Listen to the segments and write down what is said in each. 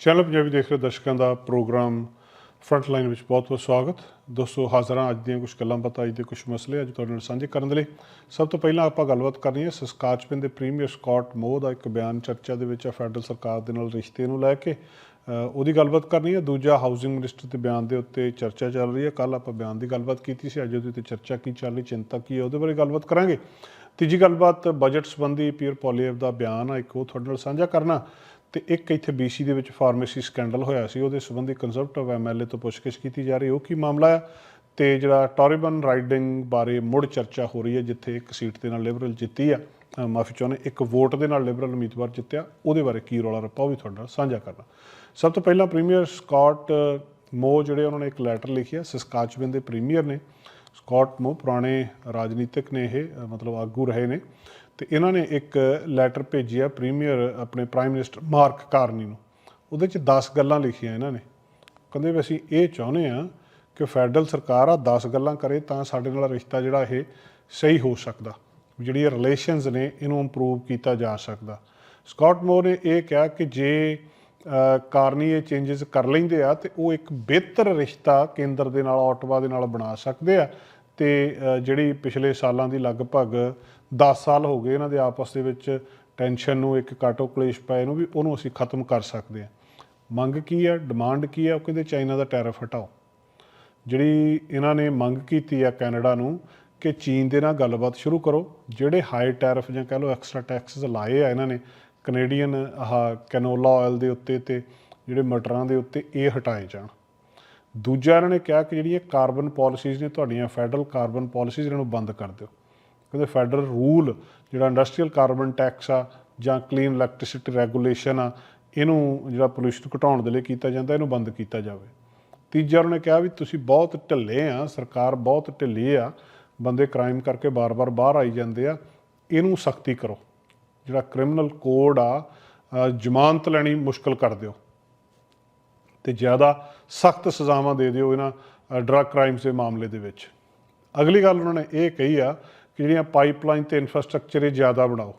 Channel Punjabi ਦੇਖ ਰਹੇ ਦਰਸ਼ਕਾਂ ਦਾ ਪ੍ਰੋਗਰਾਮ। ਫਰੰਟ ਲਾਈਨ ਵਿੱਚ ਬਹੁਤ-ਬਹੁਤ ਸਵਾਗਤ। ਦੋਸਤੋ, ਹਾਜ਼ਰ ਹਾਂ ਅੱਜ ਦੀਆਂ ਕੁਝ ਗੱਲਾਂ ਬਾਤਾਂ, ਅੱਜ ਦੇ ਕੁਝ ਮਸਲੇ ਅੱਜ ਤੁਹਾਡੇ ਨਾਲ ਸਾਂਝੇ ਕਰਨ ਦੇ ਲਈ। ਸਭ ਤੋਂ ਪਹਿਲਾਂ ਆਪਾਂ ਗੱਲਬਾਤ ਕਰਨੀ ਹੈ ਸਸਕਾਚਪਨ ਦੇ ਪ੍ਰੀਮੀਅਰ ਸਕਾਟ ਮੋਹ ਦਾ ਇੱਕ ਬਿਆਨ ਚਰਚਾ ਦੇ ਵਿੱਚ ਹੈ ਫੈਡਰਲ ਸਰਕਾਰ ਦੇ ਨਾਲ ਰਿਸ਼ਤੇ ਨੂੰ ਲੈ ਕੇ। ਉਹਦੀ ਗੱਲਬਾਤ ਕਰਨੀ ਹੈ। ਦੂਜਾ ਹਾਊਸਿੰਗ ਮਿਨਿਸਟਰ ਦੇ ਬਿਆਨ ਦੇ ਉੱਤੇ ਚਰਚਾ ਚੱਲ ਰਹੀ ਹੈ। ਕੱਲ ਆਪਾਂ ਬਿਆਨ ਦੀ ਗੱਲਬਾਤ ਕੀਤੀ ਸੀ। ਅੱਜ ਉਹਦੇ ਉੱਤੇ ਚਰਚਾ ਕੀ ਚੱਲ ਰਹੀ, ਚਿੰਤਾ ਕੀ ਹੈ, ਉਹਦੇ ਬਾਰੇ ਗੱਲਬਾਤ ਕਰਾਂਗੇ। ਤੀਜੀ ਗੱਲਬਾਤ ਬਜਟ ਸੰਬੰਧੀ ਪੀਅਰ ਪੋਲੀਅਰ ਦਾ ਬਿਆਨ ਆ। ਇੱਕ ਉਹ ਤੁਹਾਡੇ ਨਾਲ ਸਾਂਝਾ ਕਰਨਾ। ਤੇ ਇੱਕ ਇੱਥੇ BC ਦੇ ਵਿੱਚ ਫਾਰਮੇਸੀ ਸਕੈਂਡਲ ਹੋਇਆ ਸੀ, ਉਹਦੇ ਸੰਬੰਧੀ ਕੰਜ਼ਰਵੇਟਿਵ ਐਮਐਲਏ ਤੋਂ ਪੁੱਛਗਿੱਛ ਕੀਤੀ ਜਾ ਰਹੀ ਉਹ ਕੀ ਮਾਮਲਾ ਆ ਤੇ ਜਿਹੜਾ ਟੋਰੀਬਨ ਰਾਈਡਿੰਗ ਬਾਰੇ ਮੁੜ ਚਰਚਾ ਹੋ ਰਹੀ ਹੈ, ਜਿੱਥੇ ਇੱਕ ਸੀਟ ਦੇ ਨਾਲ ਲਿਬਰਲ ਜਿੱਤੀ ਆ ਮਾਫੀ ਚਾਹੁੰਦੇ, ਇੱਕ ਵੋਟ ਦੇ ਨਾਲ ਲਿਬਰਲ ਉਮੀਦਵਾਰ ਜਿੱਤਿਆ, ਉਹਦੇ ਬਾਰੇ ਕੀ ਰੌਲਾ ਰੱਪਾ, ਉਹ ਵੀ ਤੁਹਾਡੇ ਨਾਲ ਸਾਂਝਾ ਕਰਨਾ। ਸਭ ਤੋਂ ਪਹਿਲਾਂ ਪ੍ਰੀਮੀਅਰ ਸਕਾਟ ਮੋ ਜਿਹੜੇ ਉਹਨਾਂ ਨੇ ਇੱਕ ਲੈਟਰ ਲਿਖਿਆ ਸਸਕਾਚਵਨ ਦੇ ਪ੍ਰੀਮੀਅਰ ਨੇ। ਸਕਾਟ ਮੋ ਪੁਰਾਣੇ ਰਾਜਨੀਤਿਕ ਨੇ ਇਹ ਮਤਲਬ ਆਗੂ ਰਹੇ ਨੇ। ਤੇ ਇਹਨਾਂ ਨੇ ਇੱਕ ਲੈਟਰ ਭੇਜਿਆ ਪ੍ਰੀਮੀਅਰ ਆਪਣੇ ਪ੍ਰਾਈਮ ਮਿਨਿਸਟਰ ਮਾਰਕ ਕਾਰਨੀ ਨੂੰ। ਉਹਦੇ ਚ 10 ਗੱਲਾਂ ਲਿਖੀਆਂ ਇਹਨਾਂ ਨੇ। ਕਹਿੰਦੇ ਵੀ ਅਸੀਂ ਇਹ ਚਾਹੁੰਦੇ ਆ ਕਿ ਫੈਡਰਲ ਸਰਕਾਰ ਆ 10 ਗੱਲਾਂ ਕਰੇ ਤਾਂ ਸਾਡੇ ਨਾਲ ਰਿਸ਼ਤਾ ਜਿਹੜਾ ਇਹ ਸਹੀ ਹੋ ਸਕਦਾ। ਵੀ ਜਿਹੜੀ ਰਿਲੇਸ਼ਨਸ ਨੇ ਇਹਨੂੰ ਇੰਪਰੂਵ ਕੀਤਾ ਜਾ ਸਕਦਾ। ਸਕਾਟ ਮੋਰ ਨੇ ਇਹ ਕਿਹਾ ਕਿ ਜੇ ਕਾਰਨੀ ਇਹ ਚੇਂਜਸ ਕਰ ਲੈਂਦੇ ਆ ਤੇ ਉਹ ਇੱਕ ਬਿਹਤਰ ਰਿਸ਼ਤਾ ਕੇਂਦਰ ਦੇ ਨਾਲ ਆਟਵਾ ਦੇ ਨਾਲ ਬਣਾ ਸਕਦੇ ਆ। ਤੇ ਜਿਹੜੀ ਪਿਛਲੇ ਸਾਲਾਂ ਦੀ ਲਗਭਗ 10 ਸਾਲ ਹੋ ਗਏ ਇਹਨਾਂ ਦੇ ਆਪਸ ਦੇ ਵਿੱਚ ਟੈਨਸ਼ਨ ਨੂੰ, ਇੱਕ ਕਾਟੋ ਕਲੇਸ਼ ਪਏ ਨੂੰ ਵੀ ਉਹਨੂੰ ਅਸੀਂ ਖਤਮ ਕਰ ਸਕਦੇ ਹਾਂ। ਮੰਗ ਕੀ ਆ ਡਿਮਾਂਡ ਕੀ ਆ ਉਹ ਕਹਿੰਦੇ ਚਾਈਨਾ ਦਾ ਟੈਰਿਫ ਹਟਾਓ। ਜਿਹੜੀ ਇਹਨਾਂ ਨੇ ਮੰਗ ਕੀਤੀ ਆ ਕੈਨੇਡਾ ਨੂੰ ਕਿ ਚੀਨ ਦੇ ਨਾਲ ਗੱਲਬਾਤ ਸ਼ੁਰੂ ਕਰੋ। ਜਿਹੜੇ ਹਾਈ ਟੈਰਿਫ ਜਾਂ ਕਹ ਲਓ ਐਕਸਟਰਾ ਟੈਕਸਸ ਲਾਏ ਆ ਇਹਨਾਂ ਨੇ, ਕੈਨੇਡੀਅਨ ਆਹ ਕੈਨੋਲਾ ਆਇਲ ਦੇ ਉੱਤੇ ਤੇ ਜਿਹੜੇ ਮਟਰਾਂ ਦੇ ਉੱਤੇ ਇਹ ਹਟਾਏ ਜਾਣ। ਦੂਜਾ ਇਹਨਾਂ ਨੇ ਕਿਹਾ ਕਿ ਜਿਹੜੀਆਂ ਕਾਰਬਨ ਪਾਲਿਸੀਜ਼ ਨੇ ਤੁਹਾਡੀਆਂ, ਫੈਡਰਲ ਕਾਰਬਨ ਪਾਲਿਸੀਜ਼ ਇਹਨਾਂ ਨੂੰ ਬੰਦ ਕਰ ਦਿਓ। ਕਹਿੰਦੇ ਫੈਡਰਲ ਰੂਲ ਜਿਹੜਾ ਇੰਡਸਟਰੀਅਲ ਕਾਰਬਨ ਟੈਕਸ ਆ ਜਾਂ ਕਲੀਨ ਇਲੈਕਟ੍ਰਿਸਿਟੀ ਰੈਗੂਲੇਸ਼ਨ ਆ, ਇਹਨੂੰ ਜਿਹੜਾ ਪੋਲੂਸ਼ਨ ਘਟਾਉਣ ਦੇ ਲਈ ਕੀਤਾ ਜਾਂਦਾ, ਇਹਨੂੰ ਬੰਦ ਕੀਤਾ ਜਾਵੇ। ਤੀਜਾ ਉਹਨਾਂ ਨੇ ਕਿਹਾ ਵੀ ਤੁਸੀਂ ਬਹੁਤ ਢਿੱਲੇ ਆ, ਸਰਕਾਰ ਬਹੁਤ ਢਿੱਲੀ ਆ, ਬੰਦੇ ਕ੍ਰਾਈਮ ਕਰਕੇ ਬਾਰ-ਬਾਰ ਬਾਹਰ ਆਈ ਜਾਂਦੇ ਆ, ਇਹਨੂੰ ਸਖਤੀ ਕਰੋ। ਜਿਹੜਾ ਕ੍ਰਿਮੀਨਲ ਕੋਡ ਆ ਜ਼ਮਾਨਤ ਲੈਣੀ ਮੁਸ਼ਕਲ ਕਰ ਦਿਓ। ਤੇ ਜ਼ਿਆਦਾ ਸਖਤ ਸਜ਼ਾਵਾਂ ਦੇ ਦਿਓ ਇਹਨਾਂ ਡਰੱਗ ਕ੍ਰਾਈਮਸ ਦੇ ਮਾਮਲੇ ਦੇ ਵਿੱਚ। ਅਗਲੀ ਗੱਲ ਉਹਨਾਂ ਨੇ ਇਹ ਕਹੀ ਆ ਕਿ ਜਿਹੜੀਆਂ ਪਾਈਪਲਾਈਨ ਤੇ ਇਨਫਰਾਸਟ੍ਰਕਚਰ ਇਹ ਜ਼ਿਆਦਾ ਬਣਾਓ।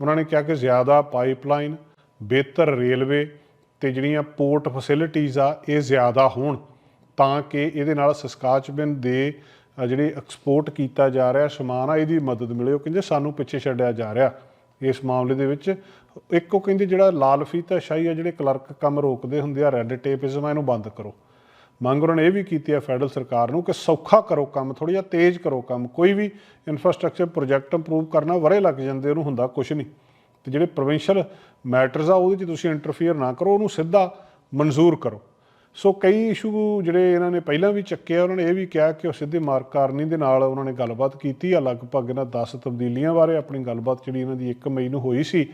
ਉਹਨਾਂ ਨੇ ਕਿਹਾ ਕਿ ਜ਼ਿਆਦਾ ਪਾਈਪਲਾਈਨ ਬਿਹਤਰ ਰੇਲਵੇ ਤੇ ਜਿਹੜੀਆਂ ਪੋਰਟ ਫੈਸਿਲਿਟੀਆਂ ਆ ਇਹ ਜ਼ਿਆਦਾ ਹੋਣ ਤਾਂ ਕਿ ਇਹਦੇ ਨਾਲ ਸਸਕਾਚਬਨ ਦੇ ਅ, ਜਿਹੜੀ ਐਕਸਪੋਰਟ ਕੀਤਾ ਜਾ ਰਿਹਾ ਸਮਾਨ ਆ ਇਹਦੀ ਮਦਦ ਮਿਲੇ। ਉਹ ਕਹਿੰਦੇ ਸਾਨੂੰ ਪਿੱਛੇ ਛੱਡਿਆ ਜਾ ਰਿਹਾ। ਇਸ ਮਾਮਲੇ ਦੇ ਵਿੱਚ। ਇੱਕ ਉਹ ਕਹਿੰਦੇ ਜਿਹੜਾ ਲਾਲ ਫੀਤਾ ਸ਼ਾਹੀ ਆ, ਜਿਹੜੇ ਕਲਰਕ ਕੰਮ ਰੋਕਦੇ ਹੁੰਦੇ ਆ ਰੈੱਡ ਟੇਪਿਜ਼ਮ ਆ, ਇਹਨੂੰ ਬੰਦ ਕਰੋ। ਮੰਗ ਉਹਨਾਂ ਨੇ ਇਹ ਵੀ ਕੀਤੀ ਆ ਫੈਡਰਲ ਸਰਕਾਰ ਨੂੰ ਕਿ ਸੌਖਾ ਕਰੋ ਕੰਮ ਥੋੜਾ ਜਿਹਾ ਤੇਜ਼ ਕਰੋ ਕੰਮ। ਕੋਈ ਵੀ ਇਨਫਰਾਸਟ੍ਰਕਚਰ ਪ੍ਰੋਜੈਕਟ ਇੰਪਰੂਵ ਕਰਨਾ, ਵਰੇ ਲੱਗ ਜਾਂਦੇ, ਉਹਨੂੰ ਹੁੰਦਾ ਕੁਝ ਨਹੀਂ। ਤੇ ਜਿਹੜੇ ਪ੍ਰੋਵਿੰਸ਼ੀਅਲ ਮੈਟਰਸ ਆ, ਉਹਦੇ 'ਚ ਤੁਸੀਂ ਇੰਟਰਫੀਅਰ ਨਾ ਕਰੋ, ਉਹਨੂੰ ਸਿੱਧਾ ਮਨਜ਼ੂਰ ਕਰੋ। ਸੋ ਕਈ ਇਸ਼ੂ ਜਿਹੜੇ ਇਹਨਾਂ ਨੇ ਪਹਿਲਾਂ ਵੀ ਚੱਕੇ ਆ ਉਹਨਾਂ ਨੇ ਇਹ ਵੀ ਕਿਹਾ ਕਿ ਉਹ ਸਿੱਧੇ ਮਾਰਕ ਕਾਰਨੀ ਦੇ ਨਾਲ ਉਹਨਾਂ ਨੇ ਗੱਲਬਾਤ ਕੀਤੀ ਆ ਲਗਭਗ ਇਹਨਾਂ 10 ਤਬਦੀਲੀਆਂ ਬਾਰੇ ਆਪਣੀ ਗੱਲਬਾਤ ਜਿਹੜੀ ਇਹਨਾਂ ਦੀ 1 ਮਈ ਨੂੰ ਹੋਈ ਸੀ।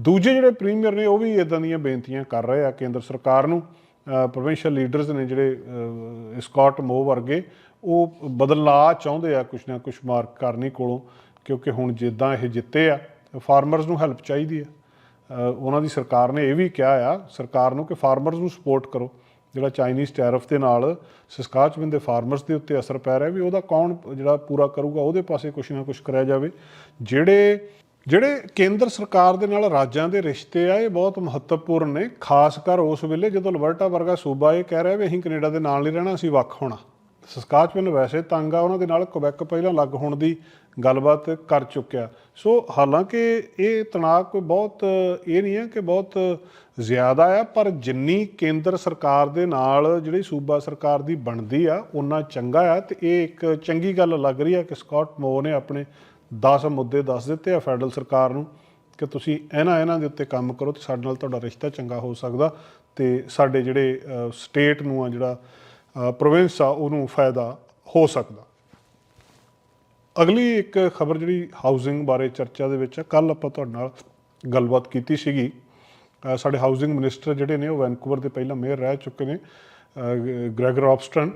ਦੂਜੇ ਜਿਹੜੇ ਪ੍ਰੀਮੀਅਰ ਨੇ ਉਹ ਵੀ ਇਦਾਂ ਦੀਆਂ ਬੇਨਤੀਆਂ ਕਰ ਰਹੇ ਆ ਕੇਂਦਰ ਸਰਕਾਰ ਨੂੰ। ਪ੍ਰੋਵਿੰਸ਼ੀਅਲ ਲੀਡਰਸ ਨੇ ਜਿਹੜੇ ਅਹ, ਸਕਾਟ ਮੋ ਵਰਗੇ ਉਹ ਬਦਲਾਅ ਚਾਹੁੰਦੇ ਆ ਕੁਛ ਨਾ ਕੁਛ ਮਾਰਕ ਕਰਨੀ ਕੋਲੋਂ ਕਿਉਂਕਿ ਹੁਣ ਜਿੱਦਾਂ ਇਹ ਜਿੱਤੇ ਆ ਫਾਰਮਰਸ ਨੂੰ ਹੈਲਪ ਚਾਹੀਦੀ ਆ। ਉਹਨਾਂ ਦੀ ਸਰਕਾਰ ਨੇ ਇਹ ਵੀ ਕਿਹਾ ਆ ਸਰਕਾਰ ਨੂੰ ਕਿ ਫਾਰਮਰਸ ਨੂੰ ਸਪੋਰਟ ਕਰੋ। ਜਿਹੜਾ ਚਾਈਨੀਜ਼ ਟੈਰਫ ਦੇ ਨਾਲ ਸਸਕਾਚਵਨ ਦੇ ਫਾਰਮਰਸ ਦੇ ਉੱਤੇ ਅਸਰ ਪੈ ਰਿਹਾ ਵੀ ਉਹਦਾ ਕੌਣ ਜਿਹੜਾ ਪੂਰਾ ਕਰੂਗਾ, ਉਹਦੇ ਪਾਸੇ ਕੁਛ ਨਾ ਕੁਛ ਕਰਿਆ ਜਾਵੇ। ਜਿਹੜੇ ਜਿਹੜੇ ਕੇਂਦਰ ਸਰਕਾਰ ਦੇ ਨਾਲ ਰਾਜਾਂ ਦੇ ਰਿਸ਼ਤੇ ਆ, ਇਹ ਬਹੁਤ ਮਹੱਤਵਪੂਰਨ ਨੇ, ਖਾਸ ਕਰ ਉਸ ਵੇਲੇ ਜਦੋਂ ਅਲਬਰਟਾ ਵਰਗਾ ਸੂਬਾ ਇਹ ਕਹਿ ਰਿਹਾ ਵੀ ਅਸੀਂ ਕੈਨੇਡਾ ਦੇ ਨਾਲ ਨਹੀਂ ਰਹਿਣਾ, ਅਸੀਂ ਵੱਖ ਹੋਣਾ। ਸਸਕਾਚਵਨ ਵੈਸੇ ਤੰਗ ਆ, ਉਹਨਾਂ ਦੇ ਨਾਲ ਕੁਬੈਕ ਪਹਿਲਾਂ ਲੱਗ ਹੋਣ ਦੀ ਗੱਲਬਾਤ ਕਰ ਚੁੱਕਿਆ। ਸੋ ਹਾਲਾਂਕਿ ਇਹ ਤਣਾਅ ਕੋਈ ਬਹੁਤ, ਇਹ ਨਹੀਂ ਹੈ ਕਿ ਬਹੁਤ ਜ਼ਿਆਦਾ ਆ, ਪਰ ਜਿੰਨੀ ਕੇਂਦਰ ਸਰਕਾਰ ਦੇ ਨਾਲ ਜਿਹੜੀ ਸੂਬਾ ਸਰਕਾਰ ਦੀ ਬਣਦੀ ਆ ਉਹਨਾਂ ਚੰਗਾ ਆ। ਤੇ ਇਹ ਇੱਕ ਚੰਗੀ ਗੱਲ ਲੱਗ ਰਹੀ ਆ ਕਿ ਸਕਾਟ ਮੋ ਨੇ ਆਪਣੇ 10 ਮੁੱਦੇ ਦੱਸ ਦਿੱਤੇ ਆ ਫੈਡਰਲ ਸਰਕਾਰ ਨੂੰ ਕਿ ਤੁਸੀਂ ਇਹਨਾਂ ਇਹਨਾਂ ਦੇ ਉੱਤੇ ਕੰਮ ਕਰੋ ਤੇ ਸਾਡੇ ਨਾਲ ਤੁਹਾਡਾ ਰਿਸ਼ਤਾ ਚੰਗਾ ਹੋ ਸਕਦਾ ਤੇ ਸਾਡੇ ਜਿਹੜੇ ਸਟੇਟ ਨੂੰ ਆ ਜਿਹੜਾ ਪ੍ਰੋਵਿੰਸ ਆ ਉਹਨੂੰ ਫਾਇਦਾ ਹੋ ਸਕਦਾ। ਅਗਲੀ ਇੱਕ ਖਬਰ ਜਿਹੜੀ ਹਾਊਸਿੰਗ ਬਾਰੇ ਚਰਚਾ ਦੇ ਵਿੱਚ ਆ ਕੱਲ ਆਪਾਂ ਤੁਹਾਡੇ ਨਾਲ ਗੱਲਬਾਤ ਕੀਤੀ ਸੀਗੀ। ਸਾਡੇ ਹਾਊਸਿੰਗ ਮਿਨਿਸਟਰ ਜਿਹੜੇ ਨੇ ਉਹ ਵੈਨਕੂਵਰ ਦੇ ਪਹਿਲਾਂ ਮੇਅਰ ਰਹਿ ਚੁੱਕੇ ਨੇ ਅ, ਗ੍ਰੈਗਰ ਆਬਸਟਨ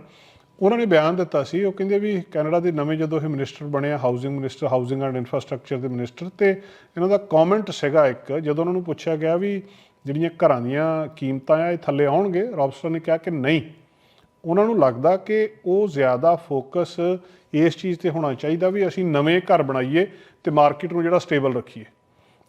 ਉਹਨਾਂ ਨੇ ਬਿਆਨ ਦਿੱਤਾ ਸੀ ਉਹ ਕਹਿੰਦੇ ਵੀ ਕੈਨੇਡਾ ਦੇ ਨਵੇਂ ਜਦੋਂ ਇਹ ਮਿਨਿਸਟਰ ਆ housing minister housing and infrastructure ਦੇ ਮਿਨਿਸਟਰ ਤੇ ਇਹਨਾਂ ਦਾ ਕਮੈਂਟ ਸੀਗਾ ਇੱਕ ਜਦੋਂ ਉਹਨਾਂ ਨੂੰ ਪੁੱਛਿਆ ਗਿਆ ਵੀ ਜਿਹੜੀਆਂ ਘਰਾਂ ਦੀਆਂ ਕੀਮਤਾਂ ਆ ਇਹ ਥੱਲੇ ਆਉਣਗੇ ਰੌਬਸਟਨ ਨੇ ਕਿਹਾ ਕਿ ਨਹੀਂ। ਉਹਨਾਂ ਨੂੰ ਲੱਗਦਾ ਕਿ ਉਹ ਜ਼ਿਆਦਾ ਫੋਕਸ ਇਸ ਚੀਜ਼ ਤੇ ਹੋਣਾ ਚਾਹੀਦਾ ਵੀ ਅਸੀਂ ਨਵੇਂ ਘਰ ਬਣਾਈਏ ਤੇ ਮਾਰਕੀਟ ਨੂੰ ਜਿਹੜਾ ਸਟੇਬਲ ਰੱਖੀਏ।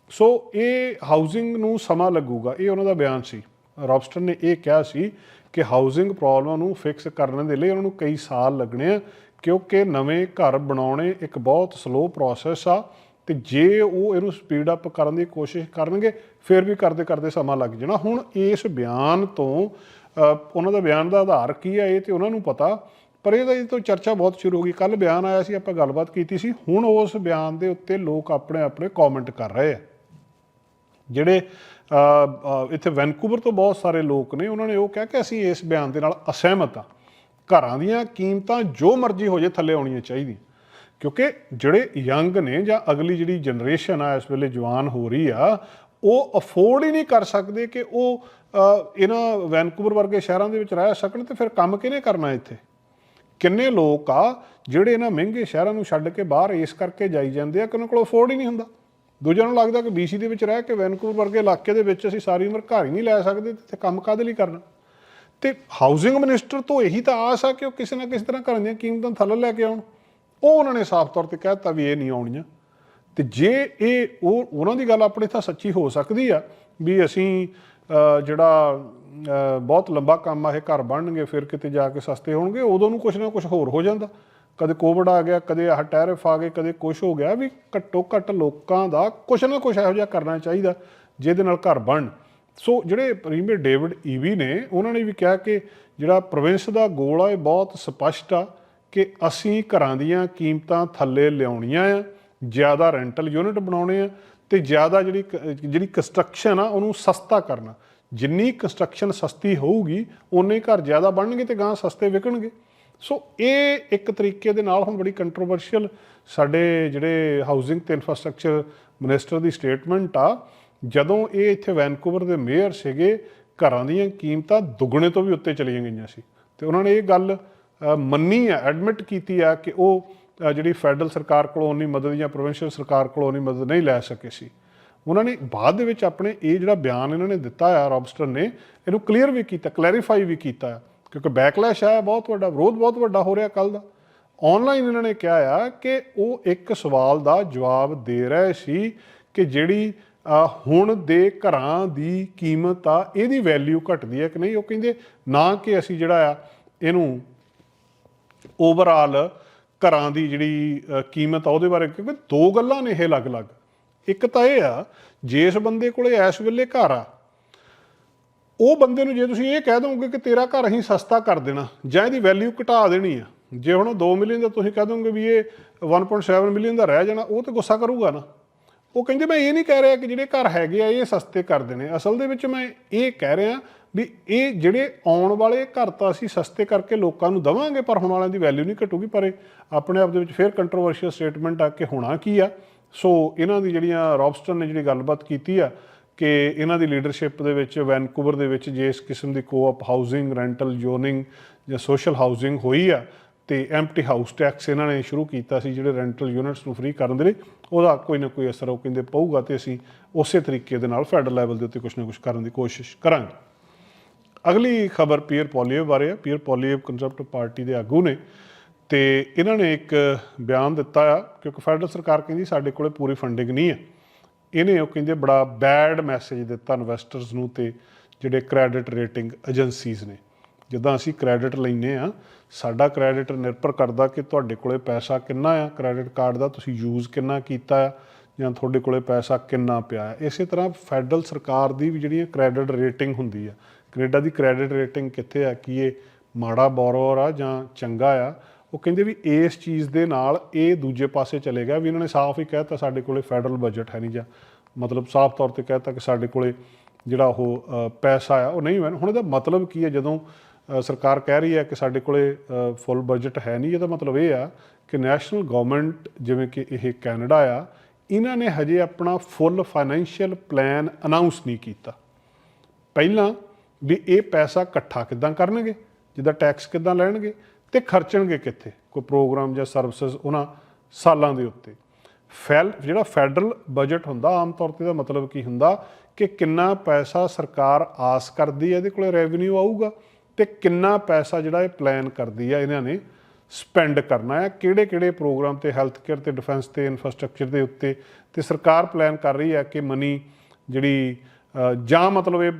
ਸੋ ਇਹ ਹਾਊਸਿੰਗ ਨੂੰ ਸਮਾਂ ਲੱਗੂਗਾ, ਇਹ ਉਹਨਾਂ ਦਾ ਬਿਆਨ ਸੀ। ਰੌਬਸਟਨ ਨੇ ਇਹ ਕਿਹਾ ਸੀ ਕਿ ਹਾਊਸਿੰਗ ਪ੍ਰੋਬਲਮ ਨੂੰ ਫਿਕਸ ਕਰਨ ਦੇ ਲਈ ਉਹਨਾਂ ਨੂੰ ਕਈ ਸਾਲ ਲੱਗਣੇ ਆ, ਕਿਉਂਕਿ ਨਵੇਂ ਘਰ ਬਣਾਉਣੇ ਇੱਕ ਬਹੁਤ ਸਲੋ ਪ੍ਰੋਸੈਸ ਆ ਤੇ ਜੇ ਉਹ ਇਹਨੂੰ ਸਪੀਡ ਅਪ ਕਰਨ ਦੀ ਕੋਸ਼ਿਸ਼ ਕਰਨਗੇ, ਫਿਰ ਵੀ ਕਰਦੇ ਕਰਦੇ ਸਮਾਂ ਲੱਗ ਜਾਣਾ। ਹੁਣ ਇਸ ਬਿਆਨ ਤੋਂ ਉਹਨਾਂ ਦਾ ਬਿਆਨ ਦਾ ਆਧਾਰ ਕੀ ਹੈ ਇਹ ਤੇ ਉਹਨਾਂ ਨੂੰ ਪਤਾ, ਪਰ ਇਹਦਾ ਇਹ ਤੋਂ ਚਰਚਾ ਬਹੁਤ ਸ਼ੁਰੂ ਹੋ ਗਈ। ਕੱਲ ਬਿਆਨ ਆਇਆ ਸੀ, ਆਪਾਂ ਗੱਲਬਾਤ ਕੀਤੀ ਸੀ। ਹੁਣ ਉਸ ਬਿਆਨ ਦੇ ਉੱਤੇ ਲੋਕ ਆਪਣੇ ਆਪਣੇ ਕਮੈਂਟ ਕਰ ਰਹੇ ਆ। ਜਿਹੜੇ ਇੱਥੇ ਵੈਨਕੂਵਰ ਤੋਂ ਬਹੁਤ ਸਾਰੇ ਲੋਕ ਨੇ, ਉਹਨਾਂ ਨੇ ਉਹ ਕਿਹਾ ਕਿ ਅਸੀਂ ਇਸ ਬਿਆਨ ਦੇ ਨਾਲ ਅਸਹਿਮਤ ਆ। ਘਰਾਂ ਦੀਆਂ ਕੀਮਤਾਂ ਜੋ ਮਰਜ਼ੀ ਹੋ ਜੇ ਥੱਲੇ ਆਉਣੀਆਂ ਚਾਹੀਦੀਆਂ। ਕਿਉਂਕਿ ਜਿਹੜੇ ਯੰਗ ਨੇ ਜਾਂ ਅਗਲੀ ਜਿਹੜੀ ਜਨਰੇਸ਼ਨ ਆ, ਇਸ ਵੇਲੇ ਜਵਾਨ ਹੋ ਰਹੀ ਆ ਉਹ ਅਫੋਰਡ ਹੀ ਨਹੀਂ ਕਰ ਸਕਦੇ ਕਿ ਉਹ ਇਹਨਾਂ ਵੈਨਕੂਵਰ ਵਰਗੇ ਸ਼ਹਿਰਾਂ ਦੇ ਵਿੱਚ ਰਹਿ ਸਕਣ ਤੇ ਫਿਰ ਕੰਮ ਕਿਹਨੇ ਕਰਨਾ ਇੱਥੇ? ਕਿੰਨੇ ਲੋਕ ਆ ਜਿਹੜੇ ਇਹਨਾਂ ਮਹਿੰਗੇ ਸ਼ਹਿਰਾਂ ਨੂੰ ਛੱਡ ਕੇ ਬਾਹਰ ਇਸ ਕਰਕੇ ਜਾਈ ਜਾਂਦੇ ਆ ਕਿ ਉਹਨਾਂ ਕੋਲ ਅਫੋਰਡ ਹੀ ਨਹੀਂ ਹੁੰਦਾ? ਦੂਜਿਆਂ ਨੂੰ ਲੱਗਦਾ ਕਿ BC ਦੇ ਵਿੱਚ ਰਹਿ ਕੇ ਵੈਨਕੂਵਰ ਵਰਗੇ ਇਲਾਕੇ ਦੇ ਵਿੱਚ ਅਸੀਂ ਸਾਰੀ ਉਮਰ ਘਰ ਹੀ ਨਹੀਂ ਲੈ ਸਕਦੇ ਤੇ ਕੰਮ ਕਾਦੇ ਲਈ ਕਰਨਾ? ਤੇ ਹਾਊਸਿੰਗ ਮਿਨਿਸਟਰ ਤੋਂ ਇਹੀ ਤਾਂ ਆਸ ਆ ਕਿ ਉਹ ਕਿਸੇ ਨਾ ਕਿਸੇ ਤਰ੍ਹਾਂ ਘਰਾਂ ਦੀਆਂ ਕੀਮਤਾਂ ਥੱਲੇ ਲੈ ਕੇ ਆਉਣ। ਉਹ ਉਹਨਾਂ ਨੇ ਸਾਫ਼ ਤੌਰ ਤੇ ਕਹਿਤਾ ਵੀ ਇਹ ਨਹੀਂ ਆਉਣੀਆਂ। ਤੇ ਜੇ ਇਹ ਉਹ ਉਹਨਾਂ ਦੀ ਗੱਲ ਆਪਣੇ ਤਾਂ ਸੱਚੀ ਹੋ ਸਕਦੀ ਆ ਵੀ ਅਸੀਂ ਜਿਹੜਾ ਬਹੁਤ ਲੰਬਾ ਕੰਮ ਆ, ਇਹ ਘਰ ਬਣਨਗੇ, ਫਿਰ ਕਿਤੇ ਜਾ ਕੇ ਸਸਤੇ ਹੋਣਗੇ, ਉਦੋਂ ਨੂੰ ਕੁਝ ਨਾ ਕੁਝ ਹੋਰ ਹੋ ਜਾਂਦਾ। ਕਦੇ ਕੋਵਿਡ ਆ ਗਿਆ, ਕਦੇ ਆਹ ਟੈਰਿਫ ਆ ਗਏ, ਕਦੇ ਕੁਝ ਹੋ ਗਿਆ ਵੀ ਘੱਟੋ ਘੱਟ ਲੋਕਾਂ ਦਾ ਕੁਝ ਨਾ ਕੁਝ ਇਹੋ ਜਿਹਾ ਕਰਨਾ ਚਾਹੀਦਾ, ਜਿਹਦੇ ਨਾਲ ਘਰ ਬਣਨ ਸੋ ਜਿਹੜੇ ਪ੍ਰੀਮੀਅਰ ਡੇਵਿਡ ਈਵੀ ਨੇ, ਉਹਨਾਂ ਨੇ ਵੀ ਕਿਹਾ ਕਿ ਜਿਹੜਾ ਪ੍ਰੋਵਿੰਸ ਦਾ ਗੋਲ ਆ, ਇਹ ਬਹੁਤ ਸਪਸ਼ਟ ਆ ਕਿ ਅਸੀਂ ਘਰਾਂ ਦੀਆਂ ਕੀਮਤਾਂ ਥੱਲੇ ਲਿਆਉਣੀਆਂ ਆ। ਜ਼ਿਆਦਾ ਰੈਂਟਲ ਯੂਨਿਟ ਬਣਾਉਣੇ ਆ ਤੇ ਜ਼ਿਆਦਾ ਜਿਹੜੀ ਕ- ਜਿਹੜੀ ਕੰਸਟਰਕਸ਼ਨ ਆ, ਉਹਨੂੰ ਸਸਤਾ ਕਰਨਾ। ਜਿੰਨੀ ਕੰਸਟਰਕਸ਼ਨ ਸਸਤੀ ਹੋਊਗੀ ਉਨੇ ਘਰ ਜ਼ਿਆਦਾ ਬਣਨਗੇ ਤੇ ਗਾਂ ਸਸਤੇ ਵਿਕਣਗੇ। ਸੋ ਇਹ ਇੱਕ ਤਰੀਕੇ ਦੇ ਨਾਲ ਹੁਣ ਬੜੀ ਕੰਟਰੋਵਰਸ਼ੀਅਲ ਸਾਡੇ ਜਿਹੜੇ ਹਾਊਸਿੰਗ ਤੇ ਇਨਫਰਾਸਟ੍ਰਕਚਰ ਮਿਨਿਸਟਰ ਦੀ ਸਟੇਟਮੈਂਟ ਆ। ਜਦੋਂ ਇਹ ਇੱਥੇ ਵੈਨਕੂਵਰ ਦੇ ਮੇਅਰ ਸੀਗੇ, ਘਰਾਂ ਦੀਆਂ ਕੀਮਤਾਂ ਦੁੱਗਣੇ ਤੋਂ ਵੀ ਉੱਤੇ ਚਲੀਆਂ ਗਈਆਂ ਸੀ। ਤੇ ਉਹਨਾਂ ਨੇ ਇਹ ਗੱਲ ਮੰਨੀ ਆ ਐਡਮਿਟ ਕੀਤੀ ਆ ਕਿ ਉਹ ਜਿਹੜੀ ਫੈਡਰਲ ਸਰਕਾਰ ਕੋਲੋਂ ਉਨੀ ਮਦਦ ਜਾਂ ਪ੍ਰੋਵਿੰਸ਼ੀਅਲ ਸਰਕਾਰ ਕੋਲੋਂ ਉਨੀ ਮਦਦ ਨਹੀਂ ਲੈ ਸਕੇ ਸੀ। ਉਹਨਾਂ ਨੇ ਬਾਅਦ ਦੇ ਵਿੱਚ ਆਪਣੇ ਇਹ ਜਿਹੜਾ ਬਿਆਨ ਇਹਨਾਂ ਨੇ ਦਿੱਤਾ ਆ ਰੌਬਸਟਨ ਨੇ, ਇਹਨੂੰ ਕਲੀਅਰ ਵੀ ਕੀਤਾ ਕਲੈਰੀਫਾਈ ਵੀ ਕੀਤਾ ਆ, ਕਿਉਂਕਿ ਬੈਕਲੈਸ਼ ਆਇਆ ਬਹੁਤ ਵੱਡਾ ਵਿਰੋਧ ਬਹੁਤ ਵੱਡਾ ਹੋ ਰਿਹਾ ਕੱਲ ਦਾ। ਆਨਲਾਈਨ ਇਹਨਾਂ ਨੇ ਕਿਹਾ ਆ ਕਿ ਉਹ ਇੱਕ ਸਵਾਲ ਦਾ ਜਵਾਬ ਦੇ ਰਹੇ ਸੀ ਕਿ ਜਿਹੜੀ ਹੁਣ ਦੇ ਘਰਾਂ ਦੀ ਕੀਮਤ ਆ, ਇਹਦੀ ਵੈਲਿਊ ਘਟਦੀ ਹੈ ਕਿ ਨਹੀਂ? ਉਹ ਕਹਿੰਦੇ ਨਾ ਕਿ ਅਸੀਂ ਜਿਹੜਾ ਆ, ਇਹਨੂੰ ਓਵਰਆਲ ਘਰਾਂ ਦੀ ਜਿਹੜੀ ਕੀਮਤ ਆ ਉਹਦੇ ਬਾਰੇ ਕਿਉਂਕਿ ਦੋ ਗੱਲਾਂ ਨੇ ਇਹ ਅਲੱਗ-ਅਲੱਗ। ਇੱਕ ਤਾਂ ਇਹ ਆ ਜਿਸ ਬੰਦੇ ਕੋਲੇ ਇਸ ਵੇਲੇ ਘਰ ਆ, ਉਹ ਬੰਦੇ ਨੂੰ ਜੇ ਤੁਸੀਂ ਇਹ ਕਹਿ ਦੋਗੇ ਕਿ ਤੇਰਾ ਘਰ ਅਸੀਂ ਸਸਤਾ ਕਰ ਦੇਣਾ, ਜਾਂ ਇਹਦੀ ਵੈਲਿਊ ਘਟਾ ਦੇਣੀ ਆ, ਜੇ ਹੁਣ ਉਹ 2 ਮਿਲੀਅਨ ਦਾ ਤੁਸੀਂ ਕਹਿ ਦੋਗੇ ਵੀ ਇਹ 1.7 ਮਿਲੀਅਨ ਦਾ ਰਹਿ ਜਾਣਾ, ਉਹ ਤੇ ਗੁੱਸਾ ਕਰੂਗਾ ਨਾ। ਉਹ ਕਹਿੰਦੇ ਮੈਂ ਇਹ ਨਹੀਂ ਕਹਿ ਰਿਹਾ ਕਿ ਜਿਹੜੇ ਘਰ ਹੈਗੇ ਆ, ਇਹ ਸਸਤੇ ਕਰਦੇ ਨੇ। ਅਸਲ ਦੇ ਵਿੱਚ ਮੈਂ ਇਹ ਕਹਿ ਰਿਹਾ ਵੀ ਇਹ ਜਿਹੜੇ ਆਉਣ ਵਾਲੇ ਘਰ ਤਾਂ ਅਸੀਂ ਸਸਤੇ ਕਰਕੇ ਲੋਕਾਂ ਨੂੰ ਦਵਾਂਗੇ, ਪਰ ਹੁਣ ਵਾਲਿਆਂ ਦੀ ਵੈਲਿਊ ਨਹੀਂ ਘਟੂਗੀ। ਪਰ ਇਹ ਆਪਣੇ ਆਪ ਦੇ ਵਿੱਚ ਫਿਰ ਕੰਟਰੋਵਰਸ਼ੀਅਲ ਸਟੇਟਮੈਂਟ ਆ ਕਿ ਹੋਣਾ ਕੀ ਆ। ਸੋ ਇਹਨਾਂ ਦੀ ਜਿਹੜੀਆਂ ਰੌਬਸਟਨ ਨੇ ਜਿਹੜੀ ਗੱਲਬਾਤ ਕੀਤੀ ਆ ਕਿ ਇਹਨਾਂ ਦੀ ਲੀਡਰਸ਼ਿਪ ਦੇ ਵਿੱਚ ਵੈਨਕੂਵਰ ਦੇ ਵਿੱਚ ਜੇ ਇਸ ਕਿਸਮ ਦੀ co op housing rental zoning ਜਾਂ ਸੋਸ਼ਲ ਹਾਊਸਿੰਗ ਹੋਈ ਆ ਤੇ ਐਮਪਟੀ ਹਾਊਸ ਟੈਕਸ ਇਹਨਾਂ ਨੇ ਸ਼ੁਰੂ ਕੀਤਾ ਸੀ, ਜਿਹੜੇ ਰੈਂਟਲ ਯੂਨਿਟਸ ਨੂੰ ਫ੍ਰੀ ਕਰਨ ਦੇ ਲਈ, ਉਹਦਾ ਕੋਈ ਨਾ ਕੋਈ ਅਸਰ ਉਹ ਕਹਿੰਦੇ ਪਊਗਾ ਤੇ ਅਸੀਂ ਉਸੇ ਤਰੀਕੇ ਦੇ ਨਾਲ ਫੈਡਰਲ ਲੈਵਲ ਦੇ ਉੱਤੇ ਕੁਝ ਨਾ ਕੁਝ ਕਰਨ ਦੀ ਕੋਸ਼ਿਸ਼ ਕਰਾਂਗੇ। ਅਗਲੀ ਖਬਰ ਪੀਅਰ ਪੋਲੀਓ ਬਾਰੇ ਹੈ ਪੀਅਰ ਪੋਲੀਓ ਕੰਜ਼ਰਵੇਟਿਵ ਪਾਰਟੀ ਦੇ ਆਗੂ ਨੇ ਤੇ ਇਹਨਾਂ ਨੇ ਇੱਕ ਬਿਆਨ ਦਿੱਤਾ ਆ, ਕਿਉਂਕਿ ਫੈਡਰਲ ਸਰਕਾਰ ਕਹਿੰਦੀ ਸਾਡੇ ਕੋਲੇ ਪੂਰੀ ਫੰਡਿੰਗ ਨਹੀਂ ਹੈ ਇਹਨੇ ਉਹ ਕਹਿੰਦੇ ਬੜਾ ਬੈਡ ਮੈਸੇਜ ਦਿੱਤਾ ਇਨਵੈਸਟਰਸ ਨੂੰ ਤੇ ਜਿਹੜੇ ਕ੍ਰੈਡਿਟ ਰੇਟਿੰਗ ਏਜੰਸੀਜ਼ ਨੇ। ਜਿੱਦਾਂ ਅਸੀਂ ਕ੍ਰੈਡਿਟ ਲੈਨੇ ਆ ਸਾਡਾ ਕ੍ਰੈਡਿਟ ਨਿਰਭਰ ਕਰਦਾ ਕਿ ਤੁਹਾਡੇ ਕੋਲੇ ਪੈਸਾ ਕਿੰਨਾ ਆ ਕ੍ਰੈਡਿਟ ਕਾਰਡ ਦਾ ਤੁਸੀਂ ਯੂਜ਼ ਕਿੰਨਾ ਕੀਤਾ ਆ, ਜਾਂ ਤੁਹਾਡੇ ਕੋਲੇ ਪੈਸਾ ਕਿੰਨਾ ਪਿਆ ਆ। ਇਸੇ ਤਰ੍ਹਾਂ ਫੈਡਰਲ ਸਰਕਾਰ ਦੀ ਵੀ ਜਿਹੜੀ ਕ੍ਰੈਡਿਟ ਰੇਟਿੰਗ ਹੁੰਦੀ ਆ, ਕੈਨੇਡਾ ਦੀ ਕ੍ਰੈਡਿਟ ਰੇਟਿੰਗ ਕਿੱਥੇ ਆ, ਕਿ ਇਹ ਮਾੜਾ ਬੋਰੋਵਰ ਆ ਜਾਂ ਚੰਗਾ ਆ, ਉਹ ਕਹਿੰਦੇ ਵੀ ਇਸ ਚੀਜ਼ ਦੇ ਨਾਲ ਇਹ ਦੂਜੇ ਪਾਸੇ ਚਲੇਗਾ ਵੀ ਇਹਨਾਂ ਨੇ ਸਾਫ਼ ਹੀ ਕਹਿਤਾ ਸਾਡੇ ਕੋਲੇ ਫੈਡਰਲ ਬਜਟ ਹੈ ਨਹੀਂ ਜਾਂ ਮਤਲਬ ਸਾਫ਼ ਤੌਰ ਤੇ ਕਹਿਤਾ ਕਿ ਸਾਡੇ ਕੋਲੇ ਜਿਹੜਾ ਉਹ ਪੈਸਾ ਆ, ਉਹ ਨਹੀਂ ਹੈ ਹੁਣ ਇਹਦਾ ਮਤਲਬ ਕੀ ਹੈ ਜਦੋਂ ਸਰਕਾਰ ਕਹਿ ਰਹੀ ਹੈ ਕਿ ਸਾਡੇ ਕੋਲੇ ਫੁੱਲ ਬਜਟ ਹੈ ਨਹੀਂ। ਇਹਦਾ ਮਤਲਬ ਇਹ ਆ ਕਿ ਨੈਸ਼ਨਲ ਗਵਰਨਮੈਂਟ ਜਿਵੇਂ ਕਿ ਇਹ ਕੈਨੇਡਾ ਆ, ਇਹਨਾਂ ਨੇ ਹਜੇ ਆਪਣਾ ਫੁੱਲ ਫਾਈਨੈਂਸ਼ੀਅਲ ਪਲਾਨ ਅਨਾਉਂਸ ਨਹੀਂ ਕੀਤਾ। ਪਹਿਲਾਂ ਵੀ ਇਹ ਪੈਸਾ ਇਕੱਠਾ ਕਿੱਦਾਂ ਕਰਨਗੇ? ਜਿੱਦਾਂ ਟੈਕਸ ਕਿੱਦਾਂ ਲੈਣਗੇ? ਤੇ ਖਰਚਣਗੇ ਕਿੱਥੇ? ਕੋਈ ਪ੍ਰੋਗਰਾਮ ਜਾਂ ਸਰਵਿਸਿਜ਼ ਉਹਨਾਂ ਸਾਲਾਂ ਦੇ ਉੱਤੇ। ਫੈਲ, ਜਿਹੜਾ ਫੈਡਰਲ ਬਜਟ ਹੁੰਦਾ, ਆਮ ਤੌਰ ਤੇ ਦਾ ਮਤਲਬ ਕੀ ਹੁੰਦਾ ਕਿ ਕਿੰਨਾ ਪੈਸਾ ਸਰਕਾਰ ਆਸ ਕਰਦੀ ਹੈ, ਇਹਦੇ ਕੋਲੇ ਰੈਵਨਿਊ ਆਊਗਾ। ਤੇ ਕਿੰਨਾ ਪੈਸਾ ਜਿਹੜਾ ਇਹ ਪਲਾਨ ਕਰਦੀ ਆ ਇਹਨਾਂ ਨੇ ਸਪੈਂਡ ਕਰਨਾ ਹੈ ਕਿਹੜੇ ਕਿਹੜੇ ਪ੍ਰੋਗਰਾਮ ਤੇ ਹੈਲਥ ਕੇਅਰ ਤੇ ਡਿਫੈਂਸ ਤੇ ਇਨਫਰਾਸਟ੍ਰਕਚਰ ਦੇ ਉੱਤੇ। ਤੇ ਸਰਕਾਰ ਪਲਾਨ ਕਰ ਰਹੀ ਹੈ ਕਿ ਮਨੀ ਜਿਹੜੀ ਜਾਂ ਮਤਲਬ ਇਹ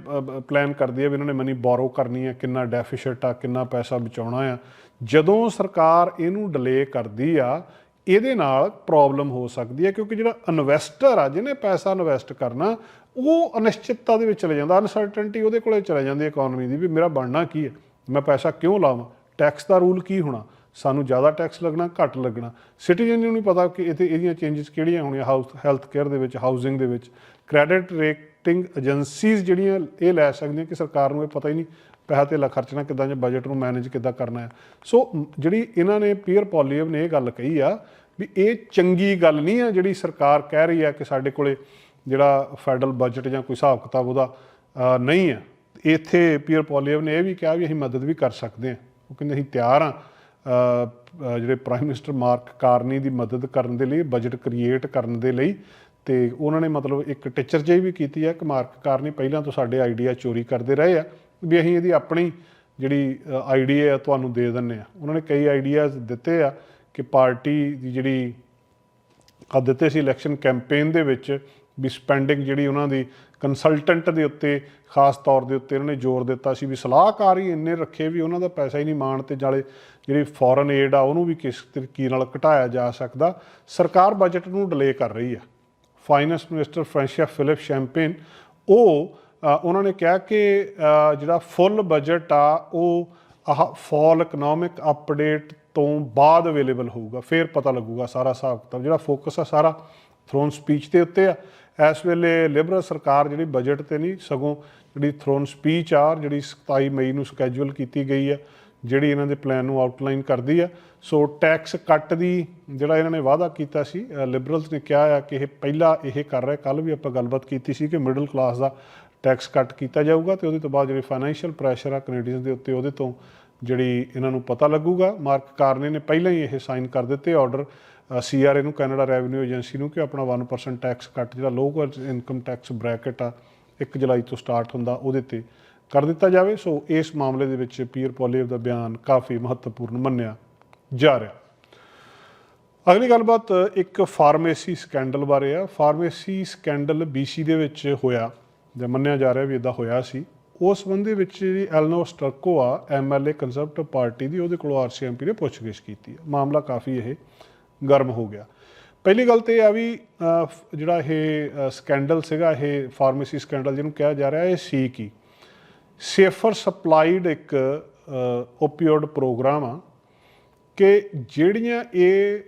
ਪਲਾਨ ਕਰਦੀ ਹੈ ਵੀ ਇਹਨਾਂ ਨੇ ਮਨੀ ਬੋਰੋ ਕਰਨੀ ਹੈ ਕਿੰਨਾ ਡੈਫੀਸਿਟ ਆ, ਕਿੰਨਾ ਪੈਸਾ ਬਚਾਉਣਾ ਆ। ਜਦੋਂ ਸਰਕਾਰ ਇਹਨੂੰ ਡਿਲੇ ਕਰਦੀ ਆ ਇਹਦੇ ਨਾਲ ਪ੍ਰੋਬਲਮ ਹੋ ਸਕਦੀ ਹੈ ਕਿਉਂਕਿ ਜਿਹੜਾ ਇਨਵੈਸਟਰ ਆ, ਜਿਹਨੇ ਪੈਸਾ ਇਨਵੈਸਟ ਕਰਨਾ, ਉਹ ਅਨਿਸ਼ਚਿਤਤਾ ਦੇ ਵਿੱਚ ਚਲੇ ਜਾਂਦਾ ਅਨਸਰਟਨਟੀ ਉਹਦੇ ਕੋਲੇ ਚਲੇ ਜਾਂਦੀ ਹੈ ਇਕਨੋਮੀ ਦੀ ਵੀ ਮੇਰਾ ਬਣਨਾ ਕੀ ਹੈ? ਮੈਂ ਪੈਸਾ ਕਿਉਂ ਲਾਵਾਂ? ਟੈਕਸ ਦਾ ਰੂਲ ਕੀ ਹੋਣਾ? ਸਾਨੂੰ ਜ਼ਿਆਦਾ ਟੈਕਸ ਲੱਗਣਾ, ਘੱਟ ਲੱਗਣਾ? ਸਿਟੀਜ਼ਨ ਨੂੰ ਨਹੀਂ ਪਤਾ ਕਿ ਇੱਥੇ ਇਹਦੀਆਂ ਚੇਂਜਸ ਕਿਹੜੀਆਂ ਹੋਣੀਆਂ ਹਾਊਸ ਹੈਲਥ ਕੇਅਰ ਦੇ ਵਿੱਚ ਹਾਊਸਿੰਗ ਦੇ ਵਿੱਚ। ਕ੍ਰੈਡਿਟ ਰੇਟਿੰਗ ਏਜੰਸੀਜ਼ ਜਿਹੜੀਆਂ ਇਹ ਲੈ ਸਕਦੀਆਂ ਕਿ ਸਰਕਾਰ ਨੂੰ ਇਹ ਪਤਾ ਹੀ ਨਹੀਂ ਪੈਸਾ ਧੇਲਾ ਖਰਚਣਾ ਕਿੱਦਾਂ ਜਾਂ ਬਜਟ ਨੂੰ ਮੈਨੇਜ ਕਿੱਦਾਂ ਕਰਨਾ ਹੈ। ਸੋ ਜਿਹੜੀ ਇਹਨਾਂ ਨੇ ਪੀਅਰ ਪੋਲੀਅਮ ਨੇ ਇਹ ਗੱਲ ਕਹੀ ਆ ਵੀ ਇਹ ਚੰਗੀ ਗੱਲ ਨਹੀਂ ਆ ਜਿਹੜੀ ਸਰਕਾਰ ਕਹਿ ਰਹੀ ਆ ਕਿ ਸਾਡੇ ਕੋਲੇ ਜਿਹੜਾ ਫੈਡਰਲ ਬਜਟ ਜਾਂ ਕੋਈ ਹਿਸਾਬ ਕਿਤਾਬ ਉਹਦਾ ਨਹੀਂ ਆ। ਇੱਥੇ ਪੀਅਰ ਪੋਲੀਅਮ ਨੇ ਇਹ ਵੀ ਕਿਹਾ ਵੀ ਅਸੀਂ ਮਦਦ ਵੀ ਕਰ ਸਕਦੇ ਹਾਂ ਉਹ ਕਹਿੰਦੇ ਅਸੀਂ ਤਿਆਰ ਆ ਜਿਹੜੇ ਪ੍ਰਾਈਮ ਮਿਨਿਸਟਰ ਮਾਰਕ ਕਾਰਨੀ ਦੀ ਮਦਦ ਕਰਨ ਦੇ ਲਈ ਬਜਟ ਕ੍ਰੀਏਟ ਕਰਨ ਦੇ ਲਈ ਤੇ ਉਹਨਾਂ ਨੇ ਮਤਲਬ ਇੱਕ ਟੀਚਰ ਜਿਹੀ ਵੀ ਕੀਤੀ ਹੈ ਕਿ ਮਾਰਕ ਕਾਰਨੀ ਪਹਿਲਾਂ ਤੋਂ ਸਾਡੇ ਆਈਡੀਆ ਚੋਰੀ ਕਰਦੇ ਰਹੇ ਆ। ਵੀ ਅਸੀਂ ਇਹਦੀ ਆਪਣੀ ਜਿਹੜੀ ਆਈਡੀਆ ਆ, ਤੁਹਾਨੂੰ ਦੇ ਦਿੰਨੇ ਆ। ਉਹਨਾਂ ਨੇ ਕਈ ਆਈਡੀਆਜ਼ ਦਿੱਤੇ ਆ ਕਿ ਪਾਰਟੀ ਦੀ ਜਿਹੜੀ ਆ ਦਿੱਤੇ ਸੀ ਇਲੈਕਸ਼ਨ ਕੈਂਪੇਨ ਦੇ ਵਿੱਚ ਵੀ ਸਪੈਂਡਿੰਗ ਜਿਹੜੀ ਉਹਨਾਂ ਦੀ ਕੰਸਲਟੈਂਟ ਦੇ ਉੱਤੇ, ਖਾਸ ਤੌਰ ਦੇ ਉੱਤੇ ਉਹਨਾਂ ਨੇ ਜ਼ੋਰ ਦਿੱਤਾ ਸੀ ਵੀ ਸਲਾਹਕਾਰ ਹੀ ਇੰਨੇ ਰੱਖੇ ਵੀ ਉਹਨਾਂ ਦਾ ਪੈਸਾ ਹੀ ਨਹੀਂ ਮਾਣ ਤੇ ਜਾਲੇ ਜਿਹੜੀ ਫੋਰਨ ਏਡ ਆ, ਉਹਨੂੰ ਵੀ ਕਿਸ ਤਰੀਕੇ ਨਾਲ ਘਟਾਇਆ ਜਾ ਸਕਦਾ। ਸਰਕਾਰ ਬਜਟ ਨੂੰ ਡਿਲੇ ਕਰ ਰਹੀ ਆ। Finance minister François Philippe Champagne ਉਹ ਉਹਨਾਂ ਨੇ ਕਿਹਾ ਕਿ ਜਿਹੜਾ ਫੁੱਲ ਬਜਟ ਆ, ਉਹ ਆਹ ਫਾਲ ਇਕਨੋਮਿਕ ਅਪਡੇਟ ਤੋਂ ਬਾਅਦ ਅਵੇਲੇਬਲ ਹੋਊਗਾ। ਫਿਰ ਪਤਾ ਲੱਗੂਗਾ ਸਾਰਾ ਹਿਸਾਬ ਕਿਤਾਬ। ਜਿਹੜਾ ਫੋਕਸ ਆ ਸਾਰਾ ਥਰੋਨ ਸਪੀਚ ਦੇ ਉੱਤੇ ਆ। ਇਸ ਵੇਲੇ ਲਿਬਰਲ ਸਰਕਾਰ ਜਿਹੜੀ ਬਜਟ ਤੇ ਨਹੀਂ, ਸਗੋਂ ਜਿਹੜੀ ਥਰੋਨ ਸਪੀਚ ਆ, ਜਿਹੜੀ 27 ਮਈ ਨੂੰ ਸਕੇਜੂਲ ਕੀਤੀ ਗਈ ਆ, ਜਿਹੜੀ ਇਹਨਾਂ ਦੇ ਪਲਾਨ ਨੂੰ ਆਊਟਲਾਈਨ ਕਰਦੀ ਆ। ਸੋ ਟੈਕਸ ਕੱਟ ਦੀ ਜਿਹੜਾ ਇਹਨਾਂ ਨੇ ਵਾਅਦਾ ਕੀਤਾ ਸੀ ਲਿਬਰਲਸ ਨੇ ਕਿਹਾ ਆ ਕਿ ਇਹ ਪਹਿਲਾ ਇਹ ਕਰ ਰਿਹਾ ਕੱਲ ਵੀ ਆਪਾਂ ਗੱਲਬਾਤ ਕੀਤੀ ਸੀ ਕਿ ਮਿਡਲ ਕਲਾਸ ਦਾ ਟੈਕਸ ਕੱਟ ਕੀਤਾ ਜਾਊਗਾ ਤੇ ਉਹਦੇ ਤੋਂ ਬਾਅਦ ਜਿਹੜੇ ਫਾਈਨੈਂਸ਼ੀਅਲ ਪ੍ਰੈਸ਼ਰ ਆ ਕੈਨੇਡੀਅਨਸ ਦੇ ਉੱਤੇ ਉਹਦੇ ਤੋਂ ਜਿਹੜੀ ਇਹਨਾਂ ਨੂੰ ਪਤਾ ਲੱਗੂਗਾ। ਮਾਰਕ ਕਾਰਨੇ ਨੇ ਪਹਿਲਾਂ ਹੀ ਇਹ ਸਾਈਨ ਕਰ ਦਿੱਤੇ ਆਰਡਰ ਸੀਆਰਏ ਨੂੰ ਕੈਨੇਡਾ ਰੈਵਨਿਊ ਏਜੰਸੀ ਨੂੰ ਕਿ ਆਪਣਾ 1% ਟੈਕਸ ਕੱਟ ਜਿਹੜਾ ਲੋਕਲ ਇਨਕਮ ਟੈਕਸ ਬ੍ਰੈਕਟ ਆ 1 ਜੁਲਾਈ ਤੋਂ ਸਟਾਰਟ ਹੁੰਦਾ ਉਹਦੇ ਤੇ ਕਰ ਦਿੱਤਾ ਜਾਵੇ। ਸੋ ਇਸ ਮਾਮਲੇ ਦੇ ਵਿੱਚ ਪੀਅਰ ਪੋਲੀਵ ਦਾ ਬਿਆਨ ਕਾਫੀ ਮਹੱਤਵਪੂਰਨ ਮੰਨਿਆ ਜਾ ਰਿਹਾ। ਅਗਲੀ ਗੱਲਬਾਤ ਇੱਕ ਫਾਰਮੇਸੀ ਸਕੈਂਡਲ ਬਾਰੇ ਆ। ਫਾਰਮੇਸੀ ਸਕੈਂਡਲ BC ਦੇ ਵਿੱਚ ਹੋਇਆ। ਜਾਂ ਮੰਨਿਆ ਜਾ ਰਿਹਾ ਵੀ ਇਦਾਂ ਹੋਇਆ ਸੀ, ਉਸ ਸੰਬੰਧੀ ਵਿੱਚ ਜਿਹੜੀ ਐਲਨੋ ਸਟਰਕੋ ਆ ਐਮਐਲਏ ਕੰਜ਼ਰਵੇਟਿਵ ਪਾਰਟੀ ਦੀ, ਉਹਦੇ ਕੋਲੋਂ ਆਰਸੀਐਮਪੀ ਨੇ ਪੁੱਛਗਿੱਛ ਕੀਤੀ ਹੈ। ਮਾਮਲਾ ਕਾਫੀ ਇਹ ਗਰਮ ਹੋ ਗਿਆ। ਪਹਿਲੀ ਗੱਲ ਤੇ ਇਹ ਆ ਵੀ ਜਿਹੜਾ ਇਹ ਸਕੈਂਡਲ ਸੀਗਾ, ਇਹ ਫਾਰਮੇਸੀ ਸਕੈਂਡਲ ਜਿਹਨੂੰ ਕਿਹਾ ਜਾ ਰਿਹਾ, ਇਹ ਸੀ ਕੀ? ਸੇਫਰ ਸਪਲਾਈਡ ਇੱਕ ਓਪੀਓਡ ਪ੍ਰੋਗਰਾਮ ਆ ਕਿ ਜਿਹੜੀਆਂ ਇਹ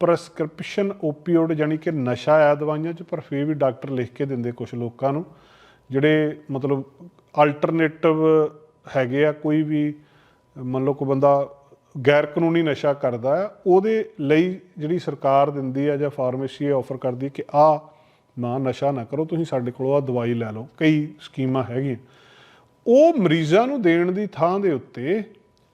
ਪ੍ਰਸਕ੍ਰਿਪਸ਼ਨ ਓਪੀਓਡ ਯਾਨੀ ਕਿ ਨਸ਼ਾ ਆ ਦਵਾਈਆਂ 'ਚ, ਪਰ ਫਿਰ ਵੀ ਡਾਕਟਰ ਲਿਖ ਕੇ ਦਿੰਦੇ ਕੁਝ ਲੋਕਾਂ ਨੂੰ। ਜਿਹੜੇ ਮਤਲਬ ਅਲਟਰਨੇਟਿਵ ਹੈਗੇ ਆ, ਕੋਈ ਵੀ, ਮੰਨ ਲਓ ਕੋਈ ਬੰਦਾ ਗੈਰ ਕਾਨੂੰਨੀ ਨਸ਼ਾ ਕਰਦਾ ਆ, ਉਹਦੇ ਲਈ ਜਿਹੜੀ ਸਰਕਾਰ ਦਿੰਦੀ ਆ ਜਾਂ ਫਾਰਮੇਸੀ ਆਫਰ ਕਰਦੀ ਕਿ ਆ ਨਾ ਨਸ਼ਾ ਨਾ ਕਰੋ, ਤੁਸੀਂ ਸਾਡੇ ਕੋਲੋਂ ਆ ਦਵਾਈ ਲੈ ਲਓ, ਕਈ ਸਕੀਮਾਂ ਹੈਗੀਆਂ। ਉਹ ਮਰੀਜ਼ਾਂ ਨੂੰ ਦੇਣ ਦੀ ਥਾਂ ਦੇ ਉੱਤੇ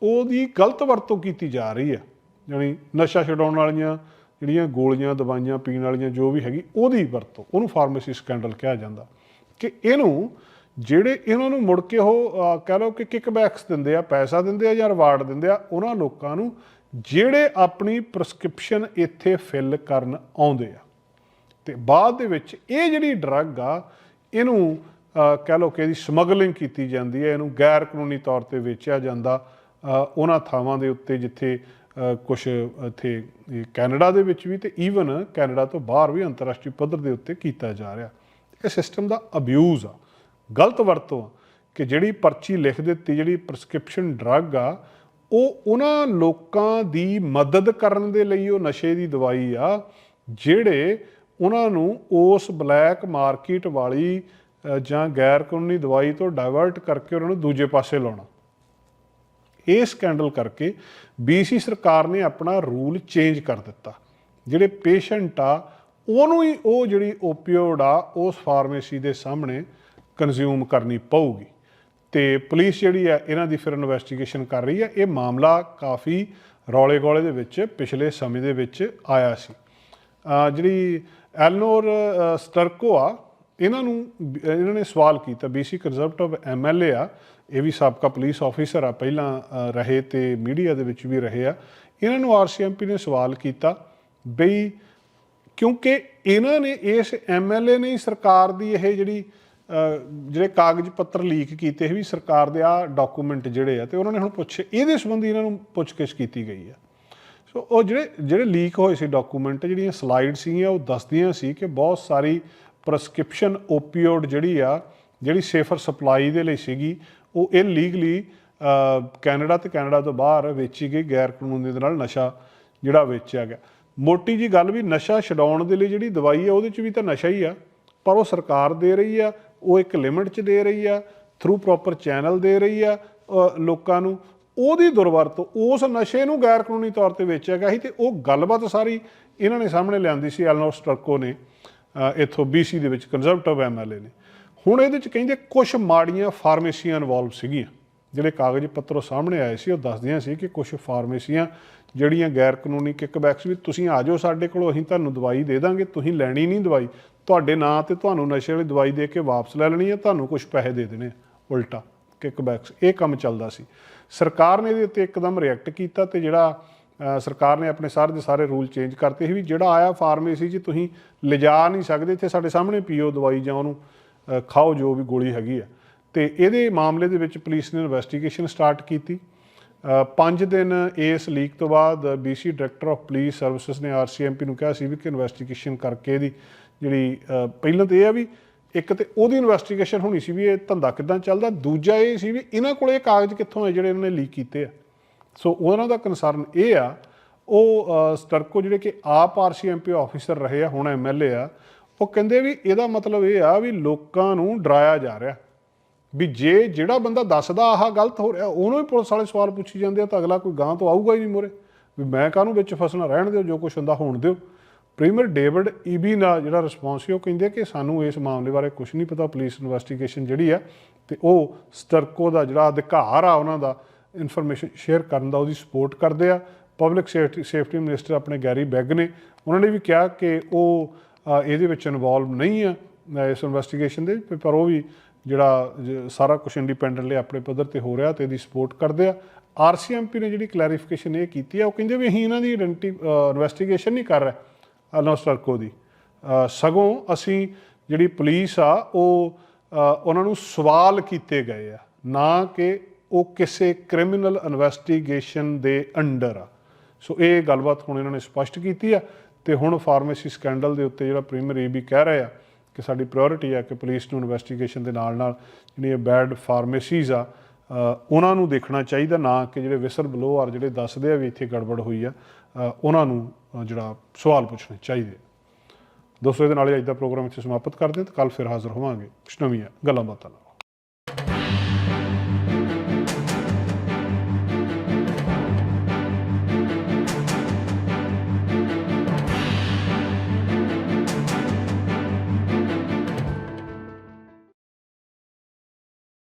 ਉਹਦੀ ਗਲਤ ਵਰਤੋਂ ਕੀਤੀ ਜਾ ਰਹੀ ਹੈ ਯਾਨੀ ਨਸ਼ਾ ਛਡਾਉਣ ਵਾਲੀਆਂ ਜਿਹੜੀਆਂ ਗੋਲੀਆਂ, ਦਵਾਈਆਂ ਪੀਣ ਵਾਲੀਆਂ ਜੋ ਵੀ ਹੈਗੀ, ਉਹਦੀ ਵਰਤੋਂ, ਉਹਨੂੰ ਫਾਰਮੇਸੀ ਸਕੈਂਡਲ ਕਿਹਾ ਜਾਂਦਾ। ਕਿ ਇਹਨੂੰ ਜਿਹੜੇ ਇਹਨਾਂ ਨੂੰ ਮੁੜ ਕੇ ਉਹ ਕਹਿ ਲਓ ਕਿ ਕਿਕਬੈਕਸ ਦਿੰਦੇ ਆ, ਪੈਸਾ ਦਿੰਦੇ ਆ ਜਾਂ ਰਿਵਾਰਡ ਦਿੰਦੇ ਆ, ਉਹਨਾਂ ਲੋਕਾਂ ਨੂੰ ਜਿਹੜੇ ਆਪਣੀ ਪ੍ਰਸਕ੍ਰਿਪਸ਼ਨ ਇੱਥੇ ਫਿਲ ਕਰਨ ਆਉਂਦੇ ਆ। ਤੇ ਬਾਅਦ ਦੇ ਵਿੱਚ ਇਹ ਜਿਹੜੀ ਡਰੱਗ ਆ, ਇਹਨੂੰ ਕਹਿ ਲਓ ਕਿ ਇਹਦੀ ਸਮਗਲਿੰਗ ਕੀਤੀ ਜਾਂਦੀ ਹੈ ਇਹਨੂੰ ਗੈਰ ਕਾਨੂੰਨੀ ਤੌਰ ਤੇ ਵੇਚਿਆ ਜਾਂਦਾ ਉਹਨਾਂ ਥਾਵਾਂ ਦੇ ਉੱਤੇ ਜਿੱਥੇ ਕੁਝ ਇੱਥੇ ਕੈਨੇਡਾ ਦੇ ਵਿੱਚ ਵੀ ਤੇ ਈਵਨ ਕੈਨੇਡਾ ਤੋਂ ਬਾਹਰ ਵੀ ਅੰਤਰਰਾਸ਼ਟਰੀ ਪੱਧਰ ਦੇ ਉੱਤੇ ਕੀਤਾ ਜਾ ਰਿਹਾ। ਇਹ ਸਿਸਟਮ ਦਾ ਅਬਿਊਜ਼ ਆ, ਗਲਤ ਵਰਤੋਂ ਆ, ਕਿ ਜਿਹੜੀ ਪਰਚੀ ਲਿਖ ਦਿੱਤੀ, ਜਿਹੜੀ ਪ੍ਰਸਕ੍ਰਿਪਸ਼ਨ ਡਰੱਗ ਆ, ਉਹ ਉਹਨਾਂ ਲੋਕਾਂ ਦੀ ਮਦਦ ਕਰਨ ਦੇ ਲਈ ਉਹ ਨਸ਼ੇ ਦੀ ਦਵਾਈ ਆ, ਜਿਹੜੇ ਉਹਨਾਂ ਨੂੰ ਉਸ ਬਲੈਕ ਮਾਰਕੀਟ ਵਾਲੀ ਜਾਂ ਗੈਰ ਕਾਨੂੰਨੀ ਦਵਾਈ ਤੋਂ ਡਾਇਵਰਟ ਕਰਕੇ ਉਹਨਾਂ ਨੂੰ ਦੂਜੇ ਪਾਸੇ ਲਾਉਣਾ। ਇਹ ਸਕੈਂਡਲ ਕਰਕੇ BC ਸਰਕਾਰ ਨੇ ਆਪਣਾ ਰੂਲ ਚੇਂਜ ਕਰ ਦਿੱਤਾ। ਜਿਹੜੇ ਪੇਸ਼ੈਂਟ ਆ ਉਹਨੂੰ ਹੀ ਉਹ ਜਿਹੜੀ ਓਪੀਓਡ ਆ, ਉਸ ਫਾਰਮੇਸੀ ਦੇ ਸਾਹਮਣੇ ਕੰਜ਼ਿਊਮ ਕਰਨੀ ਪਊਗੀ। ਤੇ ਪੁਲਿਸ ਜਿਹੜੀ ਆ, ਇਹਨਾਂ ਦੀ ਫਿਰ ਇਨਵੈਸਟੀਗੇਸ਼ਨ ਕਰ ਰਹੀ ਹੈ ਇਹ ਮਾਮਲਾ ਕਾਫੀ ਰੌਲੇ ਗੋਲੇ ਦੇ ਵਿੱਚ ਪਿਛਲੇ ਸਮੇਂ ਦੇ ਵਿੱਚ ਆਇਆ ਸੀ। ਜਿਹੜੀ ਐਲਨੋਰ ਸਟਰਕੋ ਆ, ਇਹਨਾਂ ਨੂੰ, ਇਹਨਾਂ ਨੇ ਸਵਾਲ ਕੀਤਾ। BC ਕੰਜ਼ਰਵੇਟਿਵ ਐਮਐਲਏ ਆ, ਇਹ ਵੀ ਸਾਬਕਾ ਪੁਲਿਸ ਆਫੀਸਰ ਆ, ਪਹਿਲਾਂ ਰਹੇ ਤੇ ਮੀਡੀਆ ਦੇ ਵਿੱਚ ਵੀ ਰਹੇ ਆ। ਇਹਨਾਂ ਨੂੰ ਆਰਸੀਐਮਪੀ ਨੇ ਸਵਾਲ ਕੀਤਾ ਬਈ ਕਿਉਂਕਿ ਇਹਨਾਂ ਨੇ ਇਸ ਐਮਐਲਏ ਨੇ ਸਰਕਾਰ ਦੀ ਇਹ ਜਿਹੜੀ ਜਿਹੜੇ ਕਾਗਜ਼ ਪੱਤਰ ਲੀਕ ਕੀਤੇ ਵੀ ਸਰਕਾਰ ਦੇ ਆ ਡਾਕੂਮੈਂਟ ਜਿਹੜੇ ਆ ਤੇ ਉਹਨਾਂ ਨੇ ਹੁਣ ਪੁੱਛੇ, ਇਹਦੇ ਸੰਬੰਧੀ ਇਹਨਾਂ ਨੂੰ ਪੁੱਛਗਿੱਛ ਕੀਤੀ ਗਈ ਆ। ਸੋ ਉਹ ਜਿਹੜੇ ਜਿਹੜੇ ਲੀਕ ਹੋਏ ਸੀ ਡਾਕੂਮੈਂਟ ਜਿਹੜੀਆਂ ਸਲਾਈਡ ਸੀਗੀਆਂ, ਉਹ ਦੱਸਦੀਆਂ ਸੀ ਕਿ ਬਹੁਤ ਸਾਰੀ ਪ੍ਰਸਕ੍ਰਿਪਸ਼ਨ ਓਪੀਓਡ ਜਿਹੜੀ ਆ, ਜਿਹੜੀ ਸੇਫਰ ਸਪਲਾਈ ਦੇ ਲਈ ਸੀਗੀ, ਉਹ ਇਹ ਲੀਗਲੀ ਕੈਨੇਡਾ ਤੇ ਕੈਨੇਡਾ ਤੋਂ ਬਾਹਰ ਵੇਚੀ ਗਈ ਗੈਰ ਕਾਨੂੰਨੀ ਦੇ ਨਾਲ ਨਸ਼ਾ ਜਿਹੜਾ ਵੇਚਿਆ ਗਿਆ। ਮੋਟੀ ਜੀ ਗੱਲ ਵੀ ਨਸ਼ਾ ਛਡਾਉਣ ਦੇ ਲਈ ਜਿਹੜੀ ਦਵਾਈ ਆ ਉਹਦੇ ਚ ਵੀ ਤਾਂ ਨਸ਼ਾ ਹੀ ਆ। ਪਰ ਉਹ ਸਰਕਾਰ ਦੇ ਰਹੀ ਆ ਉਹ ਇੱਕ ਲਿਮਿਟ ਚ ਦੇ ਰਹੀ ਆ ਥਰੂ ਪ੍ਰੋਪਰ ਚੈਨਲ ਦੇ ਰਹੀ ਆ ਲੋਕਾਂ ਨੂੰ। ਉਹਦੀ ਦੁਰਵਰਤੋਂ ਉਸ ਨਸ਼ੇ ਨੂੰ ਗੈਰ ਕਾਨੂੰਨੀ ਤੌਰ ਤੇ ਵੇਚਿਆ ਗਿਆ ਸੀ ਤੇ ਉਹ ਗੱਲਬਾਤ ਸਾਰੀ ਇਹਨਾਂ ਨੇ ਸਾਹਮਣੇ ਲਿਆਂਦੀ ਸੀ ਐਲਨੋਸ ਟਰਕੋ ਨੇ ਅ, ਇੱਥੋਂ ਬੀਸੀ ਦੇ ਵਿੱਚ ਕੰਜ਼ਰਵੇਟਿਵ ਐਮਐਲਏ ਨੇ। ਹੁਣ ਇਹਦੇ ਚ ਕਹਿੰਦੇ ਕੁਝ ਮਾੜੀਆਂ ਫਾਰਮੇਸੀਆਂ ਇਨਵੋਲਵ ਸੀਗੀਆਂ। ਜਿਹੜੇ ਕਾਗਜ਼ ਪੱਤਰੋਂ ਸਾਹਮਣੇ ਆਏ ਸੀ ਉਹ ਦੱਸਦੀਆਂ ਸੀ ਕਿ ਕੁਝ ਫਾਰਮੇਸੀਆਂ ਜਿਹੜੀਆਂ ਗੈਰ ਕਾਨੂੰਨੀ ਕਿਕਬੈਕਸ ਵੀ ਤੁਸੀਂ ਆ ਜਾਓ ਸਾਡੇ ਕੋਲ ਅਸੀਂ ਤੁਹਾਨੂੰ ਦਵਾਈ ਦੇ ਦਾਂਗੇ ਤੁਸੀਂ ਲੈਣੀ ਨਹੀਂ ਦਵਾਈ। ਤੁਹਾਡੇ ਨਾਂ ਤੇ ਤੁਹਾਨੂੰ ਨਸ਼ੇ ਵਾਲੀ ਦਵਾਈ ਦੇ ਕੇ ਵਾਪਸ ਲੈ ਲੈਣੀ ਹੈ ਤੁਹਾਨੂੰ ਕੁਝ ਪੈਸੇ ਦੇ ਦੇਣੇ ਆ, ਉਲਟਾ ਕਿਕਬੈਕਸ। ਇਹ ਕੰਮ ਚੱਲਦਾ ਸੀ। ਸਰਕਾਰ ਨੇ ਇਹਦੇ ਉੱਤੇ ਇੱਕਦਮ ਰਿਐਕਟ ਕੀਤਾ ਤੇ ਜਿਹੜਾ ਸਰਕਾਰ ਨੇ ਆਪਣੇ ਸਾਰੇ ਦੇ ਸਾਰੇ ਰੂਲ ਚੇਂਜ ਕਰਤੇ ਸੀ ਵੀ ਜਿਹੜਾ ਆਇਆ ਫਾਰਮੇਸੀ 'ਚ ਤੁਸੀਂ ਲਿਜਾ ਨਹੀਂ ਸਕਦੇ ਇੱਥੇ ਸਾਡੇ ਸਾਹਮਣੇ ਪੀਓ ਦਵਾਈ ਜਾਂ ਉਹਨੂੰ ਖਾਓ ਜੋ ਵੀ ਗੋਲੀ ਹੈਗੀ ਆ ਤੇ ਇਹਦੇ ਮਾਮਲੇ ਦੇ ਵਿੱਚ ਪੁਲਿਸ ਨੇ ਇਨਵੈਸਟੀਗੇਸ਼ਨ ਸਟਾਰਟ ਕੀਤੀ। ਅ, ਪੰਜ ਦਿਨ ਇਸ ਲੀਕ ਤੋਂ ਬਾਅਦ BC director of police services ਨੇ ਆਰਸੀਐਮਪੀ ਨੂੰ ਕਿਹਾ ਸੀ ਵੀ ਕਿ ਇਨਵੈਸਟੀਗੇਸ਼ਨ ਕਰਕੇ ਇਹਦੀ ਜਿਹੜੀ ਪਹਿਲਾਂ ਤਾਂ ਇਹ ਆ ਵੀ ਇੱਕ ਤੇ ਉਹਦੀ ਇਨਵੈਸਟੀਗੇਸ਼ਨ ਹੋਣੀ ਸੀ ਵੀ ਇਹ ਧੰਦਾ ਕਿੱਦਾਂ ਚੱਲਦਾ ਦੂਜਾ ਇਹ ਸੀ ਵੀ ਇਹਨਾਂ ਕੋਲ ਇਹ ਕਾਗਜ਼ ਕਿੱਥੋਂ ਆਏ ਜਿਹੜੇ ਇਹਨਾਂ ਨੇ ਲੀਕ ਕੀਤੇ ਆ। ਸੋ ਉਹਨਾਂ ਦਾ ਕਨਸਰਨ ਇਹ ਆ ਉਹ ਸਟਰਕੋ ਜਿਹੜੇ ਕਿ ਆਪ ਆਰਸੀਐਮਪੀ ਆਫੀਸਰ ਰਹੇ ਆ ਹੁਣ ਐਮਐਲਏ ਆ ਉਹ ਕਹਿੰਦੇ ਵੀ ਇਹਦਾ ਮਤਲਬ ਇਹ ਆ ਵੀ ਲੋਕਾਂ ਨੂੰ ਡਰਾਇਆ ਜਾ ਰਿਹਾ। ਵੀ ਜੇ ਜਿਹੜਾ ਬੰਦਾ ਦੱਸਦਾ ਆਹ ਗਲਤ ਹੋ ਰਿਹਾ, ਉਹਨੂੰ ਹੀ ਪੁਲਿਸ ਵਾਲੇ ਸਵਾਲ ਪੁੱਛੀ ਜਾਂਦੇ ਆ ਤਾਂ ਅਗਲਾ ਕੋਈ ਗਾਂ ਤੋਂ ਆਊਗਾ ਹੀ ਨਹੀਂ ਮੋਰੇ। ਵੀ ਮੈਂ ਕਾਹਨੂੰ ਵਿੱਚ ਫਸਣਾ, ਰਹਿਣ ਦਿਓ, ਜੋ ਕੁਝ ਹੁੰਦਾ ਹੋਣ ਦਿਓ। ਪ੍ਰੀਮੀਅਰ ਡੇਵਿਡ ਈਬੀ ਦਾ ਜਿਹੜਾ ਰਿਸਪੌਂਸ ਸੀ, ਉਹ ਕਹਿੰਦੇ ਕਿ ਸਾਨੂੰ ਇਸ ਮਾਮਲੇ ਬਾਰੇ ਕੁਝ ਨਹੀਂ ਪਤਾ, ਪੁਲਿਸ ਇਨਵੈਸਟੀਗੇਸ਼ਨ ਜਿਹੜੀ ਆ, ਤੇ ਉਹ ਸਟਰਕੋ ਦਾ ਜਿਹੜਾ ਅਧਿਕਾਰ ਆ ਉਹਨਾਂ ਦਾ ਇਨਫੋਰਮੇਸ਼ਨ ਸ਼ੇਅਰ ਕਰਨ ਦਾ ਉਹਦੀ ਸਪੋਰਟ ਕਰਦੇ ਆ। ਪਬਲਿਕ ਸੇਫਟੀ ਸੇਫਟੀ ਮਿਨਿਸਟਰ ਆਪਣੇ ਗੈਰੀ ਬੈਗ ਨੇ, ਉਹਨਾਂ ਨੇ ਵੀ ਕਿਹਾ ਕਿ ਉਹ ਇਹਦੇ ਵਿੱਚ ਇਨਵੋਲਵ ਨਹੀਂ ਆ, ਇਸ ਇਨਵੈਸਟੀਗੇਸ਼ਨ ਦੇ, ਪਰ ਉਹ ਵੀ ਜਿਹੜਾ ਜ- ਸਾਰਾ ਕੁਝ ਇੰਡੀਪੈਂਡੈਂਟਲੀ ਆਪਣੇ ਪੱਧਰ ਤੇ ਹੋ ਰਿਹਾ ਤੇ ਇਹਦੀ ਸਪੋਰਟ ਕਰਦੇ ਆ। ਆਰਸੀਐਮਪੀ ਨੇ ਜਿਹੜੀ ਕਲੈਰੀਫਿਕੇਸ਼ਨ ਇਹ ਕੀਤੀ ਆ, ਉਹ ਕਹਿੰਦੇ ਵੀ ਅਸੀਂ ਇਹਨਾਂ ਦੀ ਆਇਡੈਂਟੀ ਇਨਵੈਸਟੀਗੇਸ਼ਨ ਨਹੀਂ ਕਰ ਰਹੇ ਅਨੋਸਟਰਕੋ ਦੀ। ਸਗੋਂ ਅਸੀਂ ਜਿਹੜੀ ਪੁਲਿਸ ਆ, ਉਹ ਉਹਨਾਂ ਨੂੰ ਸਵਾਲ ਕੀਤੇ ਗਏ ਆ, ਨਾ ਕਿ ਉਹ ਕਿਸੇ ਕ੍ਰਿਮੀਨਲ ਇਨਵੈਸਟੀਗੇਸ਼ਨ ਦੇ ਅੰਡਰ ਆ। ਸੋ ਇਹ ਗੱਲਬਾਤ ਹੁਣ ਇਹਨਾਂ ਨੇ ਸਪਸ਼ਟ ਕੀਤੀ ਆ ਤੇ ਹੁਣ ਫਾਰਮੇਸੀ ਸਕੈਂਡਲ ਦੇ ਉੱਤੇ ਜਿਹੜਾ ਪ੍ਰੀਮੀਅਰ ਇਹ ਵੀ ਕਹਿ ਰਹੇ ਆ ਕਿ ਸਾਡੀ ਪ੍ਰਾਇੋਰਟੀ ਆ ਕਿ ਪੁਲਿਸ ਨੂੰ ਇਨਵੈਸਟੀਗੇਸ਼ਨ ਦੇ ਨਾਲ ਨਾਲ ਜਿਹੜੀਆਂ ਬੈਡ ਫਾਰਮੇਸੀਜ਼ ਆ ਉਹਨਾਂ ਨੂੰ ਦੇਖਣਾ ਚਾਹੀਦਾ, ਨਾ ਕਿ ਜਿਹੜੇ ਵਿਸਲ ਬਲੋ ਬਲੋਅਰ ਜਿਹੜੇ ਦੱਸਦੇ ਆ ਵੀ ਇੱਥੇ ਗੜਬੜ ਹੋਈ ਆ ਉਹਨਾਂ ਨੂੰ ਜਿਹੜਾ ਸਵਾਲ ਪੁੱਛਣੇ ਚਾਹੀਦੇ ਦੋਸਤੋ, ਇਹਦੇ ਨਾਲ ਹੀ ਅੱਜ ਦਾ ਪ੍ਰੋਗਰਾਮ ਇੱਥੇ ਸਮਾਪਤ ਕਰਦੇ ਹਾਂ ਤੇ ਕੱਲ ਫਿਰ ਹਾਜ਼ਰ ਹੋਵਾਂਗੇ। ਕੁਛ ਨਵੀਆਂ ਗੱਲਾਂ ਬਾਤਾਂ ਨਾਲ।